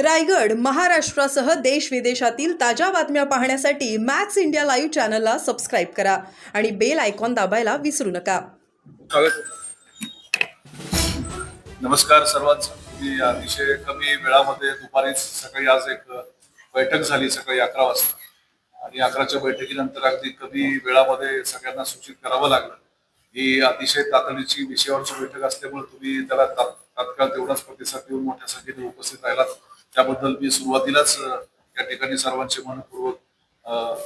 रायगड महाराष्ट्रासह देश विदेशातील ताज्या बातम्या पाहण्यासाठी मॅक्स इंडिया लाईव्ह चॅनलला सबस्क्राईब करा आणि बेल आयकॉन दाबायला विसरू नका. नमस्कार सर्वांचं. मी अतिशय कमी वेळामध्ये दुपारी सकाळी आज एक बैठक झाली सकाळी अकरा वाजता. आणि अकराच्या बैठकीनंतर अगदी कमी वेळामध्ये सगळ्यांना सूचित करावं लागलं. ही अतिशय तातडीची विषयावरची बैठक असल्यामुळे तुम्ही त्याला तात्काळ तेवढाच प्रतिसाद देऊन मोठ्या संख्येने उपस्थित राहिलात. त्याबद्दल मी सुरुवातीलाच या ठिकाणी सर्वांचे मनपूर्वक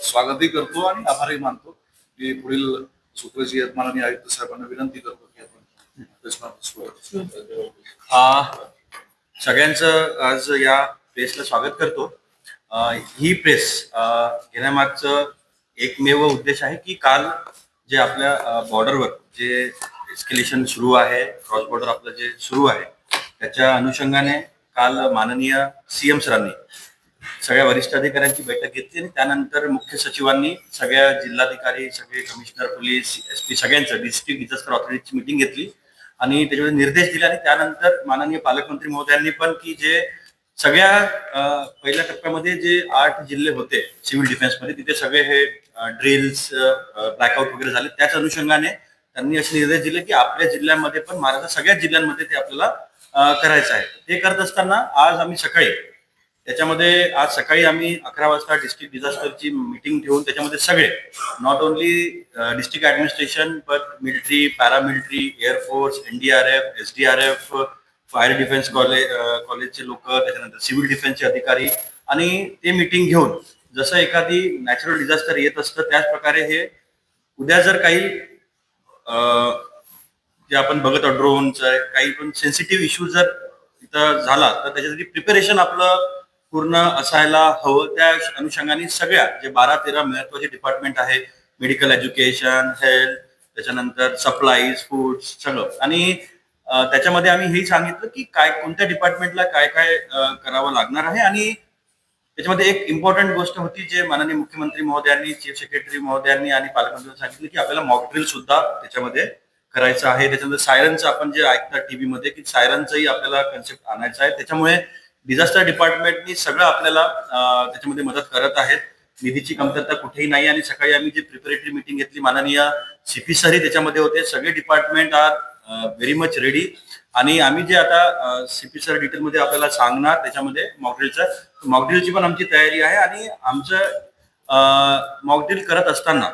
स्वागतही करतो आणि आभारही मानतो. मी पुढील सूत्रजी आहेत माननीय आयुक्त साहेबांना विनंती करतो की आपण सुरुवात सगळ्यांचं आज या प्रेसला स्वागत करतो. ही प्रेस घेण्यामागचं एकमेव उद्देश आहे की काल जे आपल्या बॉर्डरवर जे एस्केलेशन सुरू आहे क्रॉस बॉर्डर आपलं जे सुरू आहे त्याच्या अनुषंगाने काल माननीय सीएम सरांनी सगळ्या वरिष्ठ अधिकाऱ्यांची बैठक घेतली आणि त्यानंतर मुख्य सचिवांनी सगळ्या जिल्हाधिकारी सगळे कमिशनर पोलीस एस पी सगळ्यांचं डिस्ट्रिक्ट डिझास्टर ऑथॉरिटीची मिटिंग घेतली आणि त्याच्यामध्ये निर्देश दिले आणि त्यानंतर माननीय पालकमंत्री महोदयांनी पण की जे सगळ्या पहिल्या टप्प्यामध्ये जे आठ जिल्हे होते सिव्हिल डिफेन्समध्ये तिथे सगळे हे ड्रिल्स ब्लॅकआउट वगैरे झाले. त्याच अनुषंगाने त्यांनी असे निर्देश दिले की आपल्या जिल्ह्यांमध्ये पण महाराष्ट्र सगळ्याच जिल्ह्यांमध्ये ते आपल्याला करायचं आहे. ते करत असताना आज आम्ही सकाळी त्याच्यामध्ये आज सकाळी आम्ही अकरा वाजता डिस्ट्रिक्ट डिझास्टरची मिटिंग ठेवून त्याच्यामध्ये सगळे not only district administration but military paramilitary air force NDRF F fire defence college कॉलेजचे लोक त्याच्यानंतर सिव्हिल डिफेन्सचे अधिकारी आणि ते मिटिंग घेऊन जसं एखादी नॅचरल डिझास्टर येत असतं त्याच प्रकारे हे उद्या जर काही जे आपण बघत आहोत ड्रोनचं काही पण सेन्सिटिव्ह इश्यू जर इथं झाला तर त्याच्यासाठी प्रिपरेशन आपलं पूर्ण असायला हवं. त्या अनुषंगाने सगळ्या जे बारा तेरा महत्त्वाचे डिपार्टमेंट आहे मेडिकल एज्युकेशन हेल्थ त्याच्यानंतर सप्लाईज फूड सगळं. आणि त्याच्यामध्ये आम्ही हे सांगितलं की काय कोणत्या डिपार्टमेंटला काय काय करावं लागणार आहे. आणि त्याच्यामध्ये एक इम्पॉर्टंट गोष्ट होती जे माननीय मुख्यमंत्री महोदयांनी चीफ सेक्रेटरी महोदयांनी आणि पालकमंत्र्यांनी सांगितलं की आपल्याला मॉकड्रिल सुद्धा त्याच्यामध्ये करायचं आहे. त्याच्यानंतर सायरनचं आपण जे ऐकतात टीव्ही मध्ये की सायरनचंही आपल्याला कन्सेप्ट आणायचं आहे. त्याच्यामुळे डिझास्टर डिपार्टमेंटनी सगळं आपल्याला त्याच्यामध्ये मदत करत आहेत. निधीची कमतरता कुठेही नाही आणि सकाळी आम्ही जी प्रिपरेटरी मिटिंग घेतली माननीय सीपी सरही त्याच्यामध्ये होते. सगळे department are very much ready आणि आम्ही जे आता सीपी सर डिटेलमध्ये आपल्याला सांगणार त्याच्यामध्ये मॉकड्रिलचं मॉकड्रिलची पण आमची तयारी आहे. आणि आमचं मॉकड्रिल करत असताना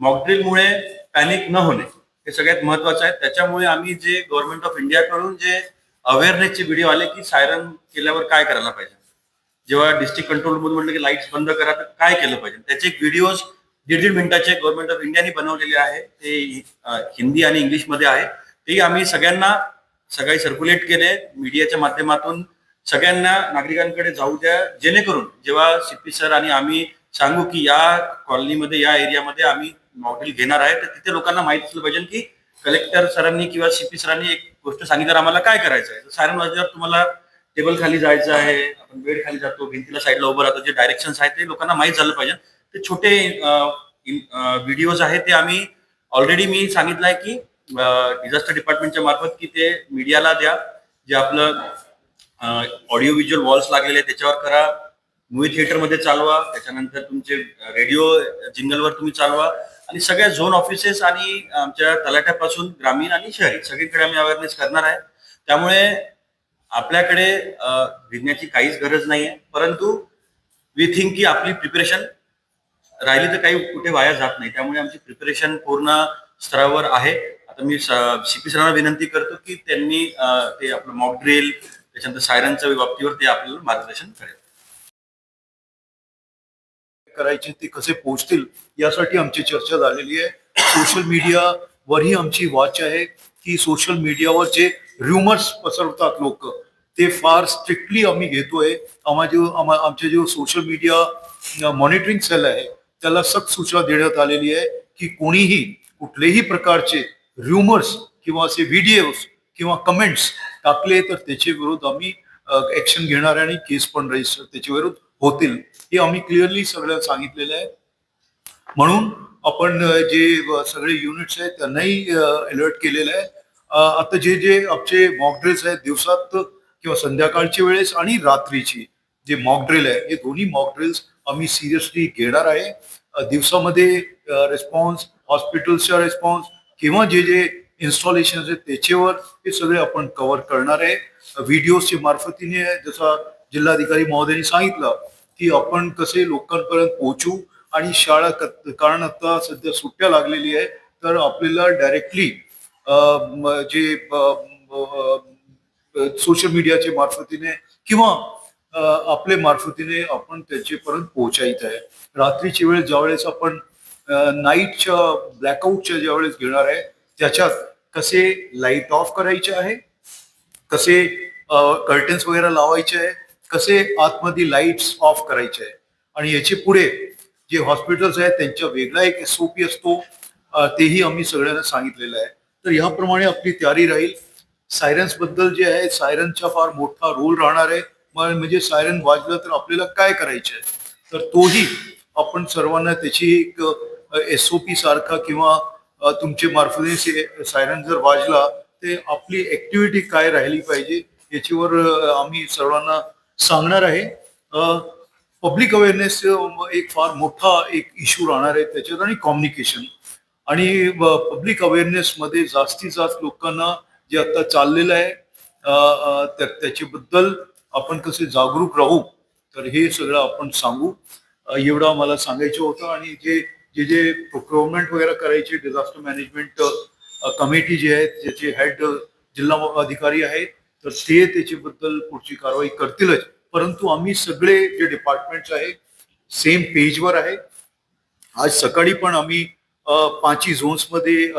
मॉकड्रिलमुळे पॅनिक न होणे हे सगळ्यात महत्वाचं आहे. त्याच्यामुळे आम्ही जे गव्हर्नमेंट ऑफ इंडियाकडून जे अवेअरनेसचे व्हिडिओ आले की सायरन केल्यावर काय करायला पाहिजे? जेव्हा डिस्ट्रिक्ट कंट्रोल रूम म्हटलं की लाईट्स बंद करा तर काय केलं पाहिजे? त्याचे व्हिडिओज दीड दीड मिनिटाचे गव्हर्नमेंट ऑफ इंडियाने बनवलेले आहे. ते हिंदी आणि इंग्लिशमध्ये आहे. तेही आम्ही सगळ्यांना सगळी सर्क्युलेट केले. मीडियाच्या माध्यमातून सगळ्यांना नागरिकांकडे जाऊ द्या. जेणेकरून जेव्हा सीपी सर आणि आम्ही सांगू की या कॉलनीमध्ये या एरियामध्ये आम्ही मॉडेल घेणार आहे तर तिथे लोकांना माहीत असलं पाहिजे की कलेक्टर सरांनी किंवा सीपी सरांनी एक गोष्ट सांगितलं आम्हाला काय करायचं आहे? सायरन वाजल्यावर तुम्हाला टेबल खाली जायचं आहे आपण बेड खाली जातो भिंतीला साईडला उभं राहतो जे डायरेक्शन आहेत ते लोकांना माहीत झालं पाहिजे. ते छोटे व्हिडिओज आहेत ते आम्ही ऑलरेडी मी सांगितलं आहे की डिझास्टर डिपार्टमेंटच्या मार्फत की ते मीडियाला द्या जे आपलं ऑडिओ व्हिज्युअल वॉल्स लागलेले त्याच्यावर करा मूवी थिएटरमध्ये चालवा त्याच्यानंतर तुमचे रेडिओ जिंगलवर तुम्ही चालवा आणि सगळ्या झोन ऑफिसेस आणि आमच्या तलाट्यापासून ग्रामीण आणि शहरी सगळीकडे आम्ही अवेअरनेस करणार आहे. त्यामुळे आपल्याकडे भिजण्याची काहीच गरज नाही आहे परंतु वी थिंक की आपली प्रिपरेशन राहिली तर काही कुठे वाया जात नाही. त्यामुळे आमची प्रिपरेशन पूर्ण स्तरावर आहे. आता मी सीपी सरांना विनंती करतो की त्यांनी ते आपलं मॉक ड्रिल त्याच्यानंतर सायरनच्या बाबतीवर ते आपल्याला मार्गदर्शन करेल. करायचे ते कसे पोहोचतील यासाठी आमची चर्चा झालेली आहे. सोशल मीडियावरही आमची वाच आहे की सोशल मीडियावर जे र्युमर्स पसरवतात लोक ते फार स्ट्रिक्टली आम्ही घेतोय. आम्हा जो आमच्या आमचे जो सोशल मीडिया मॉनिटरिंग सेल आहे त्याला सक्त सूचना देण्यात आलेली आहे की कोणीही कुठलेही प्रकारचे र्युमर्स किंवा असे व्हिडिओज किंवा कमेंट्स टाकले तर त्याच्या विरोध आम्ही ऍक्शन घेणार आहे आणि केस पण रजिस्टर त्याच्या विरोध होतील हे आम्ही क्लिअरली सगळ्यांना सांगितलेलं आहे. म्हणून आपण जे सगळे युनिट्स आहेत त्यांनाही अलर्ट केलेलं आहे. आता जे जे आमचे मॉक ड्रिल्स आहेत दिवसात किंवा संध्याकाळच्या वेळेस आणि रात्रीची जे मॉक ड्रिल आहे हे दोन्ही मॉक ड्रिल्स आम्ही सिरियसली घेणार आहे. दिवसामध्ये रेस्पॉन्स हॉस्पिटल्सचा रेस्पॉन्स किंवा जे जे इन्स्टॉलेशन आहेत त्याच्यावर हे सगळे आपण कव्हर करणार आहे. व्हिडिओच्या मार्फतीने जसा जिल्हाधिकारी महोदयांनी सांगितलं की आपण कसे लोकांपर्यंत पोहोचू आणि शाळा कारण आता सध्या सुट्ट्या लागलेली आहे तर आपल्याला डायरेक्टली जे सोशल मीडियाच्या मार्फतीने किंवा आपले आपल्या मार्फतीने आपण त्याच्यापर्यंत पोहोचायचं आहे. रात्रीची वेळ ज्यावेळेस आपण नाईटच्या ब्लॅकआउटच्या ज्यावेळेस घेणार आहे त्याच्यात कसे लाइट ऑफ करायचे आहे कसे कर्टन्स वगैरे लावायचे आहे कसे आतमध्ये लाईट्स ऑफ करायचे आहे. आणि याचे पुढे जे हॉस्पिटल्स आहेत त्यांच्या वेगळा एक एस ओ पी असतो तेही आम्ही सगळ्यांना सांगितलेलं आहे. तर ह्याप्रमाणे आपली तयारी राहील. सायरन्सबद्दल जे आहे सायरनचा फार मोठा रोल राहणार आहे. म्हणजे सायरन वाजलं तर आपल्याला काय करायचं आहे? तर तोही आपण सर्वांना त्याची एक एस ओ पी सारखा किंवा तुमचे तुमच्या मार्फतीने सायरन जर वाजला ते आपली ऍक्टिव्हिटी काय राहिली पाहिजे याच्यावर आम्ही सर्वांना सांगणार आहे. पब्लिक अवेअरनेस एक फार मोठा एक इश्यू राहणार आहे त्याच्यात आणि कॉम्युनिकेशन आणि पब्लिक अवेअरनेसमध्ये जास्तीत जास्त लोकांना जे आता चाललेलं आहे तर त्या- त्याच्याबद्दल आपण कसे जागरूक राहू तर हे सगळं आपण सांगू. एवढा मला सांगायचं होतं आणि जे जे जे प्रोक्युरमेंट वगैरे करायचे डिझास्टर मॅनेजमेंट कमिटी जे आहे त्याचे हेड जिल्हा अधिकारी आहेत तर ते त्याच्याबद्दल पुढची कारवाई करतीलच. परंतु आम्ही सगळे जे डिपार्टमेंट्स आहे सेम पेजवर आहे. आज सकाळी पण आम्ही पाचही झोन्समध्ये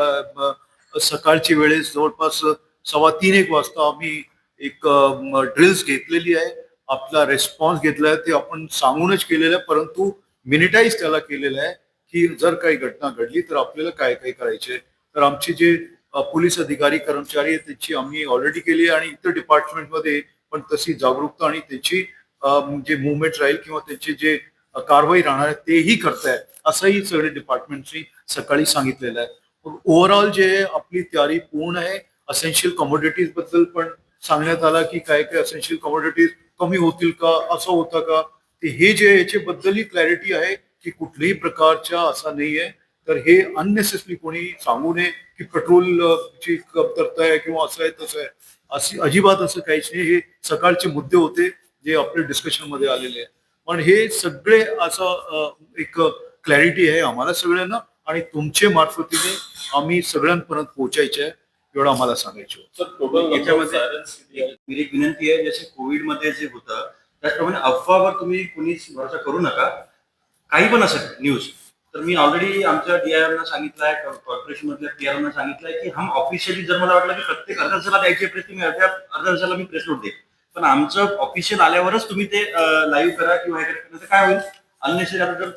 सकाळची वेळेस जवळपास सव्वा तीन एक वाजता आम्ही एक ड्रिल्स घेतलेली आहे. आपला रेस्पॉन्स घेतला आहे. ते आपण सांगूनच केलेलं आहे परंतु मिनिटाईज त्याला केलेलं आहे की जर काही घटना घडली तर आपल्याला काय काय करायचे? तर आमचे जे पोलीस अधिकारी कर्मचारी त्याची आम्ही ऑलरेडी केली आणि इतर डिपार्टमेंटमध्ये पण तशी जागरूकता आणि त्याची जे मुवमेंट राहील किंवा त्याची जे कारवाई राहणार आहे तेही करतायत असंही सगळे डिपार्टमेंटची सकाळी सांगितलेलं आहे. ओव्हरऑल जे आपली तयारी पूर्ण आहे असेन्शियल कमोडिटीजबद्दल पण सांगण्यात आला की काय काय असेन्शियल कमोडिटीज कमी होतील का असं होतं का ते हे जे याच्याबद्दलही क्लॅरिटी आहे की कुठल्याही प्रकारच्या असा नाही आहे तर हे अननेसेसरी कोणी सांगू नये की पेट्रोल ची कमतरता आहे किंवा असं आहे तसं आहे अशी अजिबात असं काहीच नाही. हे सकाळचे मुद्दे होते जे आपल्या डिस्कशनमध्ये आलेले आहे पण हे सगळे असं एक क्लॅरिटी आहे आम्हाला सगळ्यांना आणि तुमचे मार्फतीने आम्ही सगळ्यांपर्यंत पोहोचायचे आहे एवढं आम्हाला सांगायचं. याच्यामध्ये एक विनंती आहे जसे कोविडमध्ये जे होतं त्याचप्रमाणे अफवावर तुम्ही कुणीच भरोसा करू नका. काही पण असेल न्यूज तर मी ऑलरेडी आमच्या डीआयआरना सांगितलं आहे कॉर्पोरेशन मधल्या पीआर ना सांगितलं आहे की हम ऑफिशियली जर मला वाटलं की प्रत्येक अर्धा तासाला द्यायची प्रेस मी अर्ध्या अर्ध्या तासाला मी प्रेस नोट देईन. पण आमचं ऑफिशियल आल्यावरच तुम्ही ते लाईव्ह करा किंवा हे करा तर म्हणजे काय होईल? अन्यशी आता जर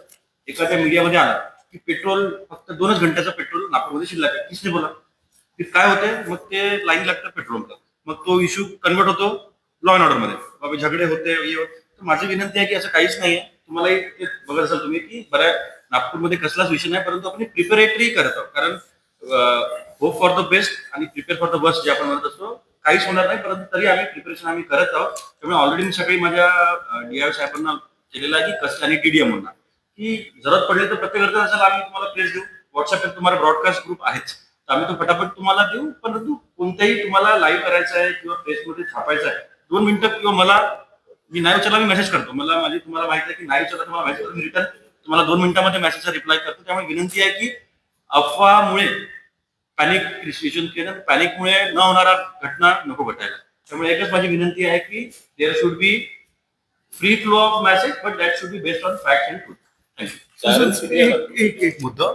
एखाद्या मीडियामध्ये आला की पेट्रोल फक्त दोनच घंट्याचं पेट्रोल नागपूरमध्ये शिल्लक आहे. किसने बोला? की काय होते मग ते लाईन लागतं पेट्रोलचं मग तो इश्यू कन्वर्ट होतो लॉ अँड ऑर्डरमध्ये बाबा झगडे होते. तर माझी विनंती आहे की असं काहीच नाहीये. तुम्हाला एक बघत असाल तुम्ही की बऱ्या नागपूरमध्ये कसलाच विषय नाही परंतु आपण प्रिपेरेटरी करत आहोत. कारण होप फॉर द बेस्ट आणि प्रिपेअर फॉर द बस्ट जे आपण म्हणत असतो काहीच होणार नाही परंतु तरी आम्ही प्रिपरेशन आम्ही करत आहोत. त्यामुळे ऑलरेडी मी सकाळी माझ्या डीआय साहेबांना केलेलं आहे की कसं आणि टीडीएम म्हणणार की जरूरत पडली तर प्रत्येक अर्ध्या असेल आम्ही तुम्हाला प्लेस देऊ. व्हॉट्सअपवर तुम्हाला ब्रॉडकास्ट ग्रुप आहेच. तर आम्ही तो फटाफट तुम्हाला देऊ परंतु कोणत्याही तुम्हाला लाईव्ह करायचं आहे किंवा प्रेसमध्ये छापायचं आहे दोन मिनिटं किंवा मला मी नाही उचलला मी मेसेज करतो. मला माझी तुम्हाला माहिती आहे की नाही उचलला तुम्हाला माहिती आहे, मी रिटर्न तुम्हाला दोन मिनिटामध्ये मेसेजचा रिप्लाय करतो. त्यामुळे विनंती आहे की अफवामुळे पॅनिक सिच्युएशन केलं पॅनिकमुळे न होणारा घटना नको घटायला. त्यामुळे एकच माझी विनंती आहे की there should be free flow of message but that should be based on fact and truth एक एक मुद्दा.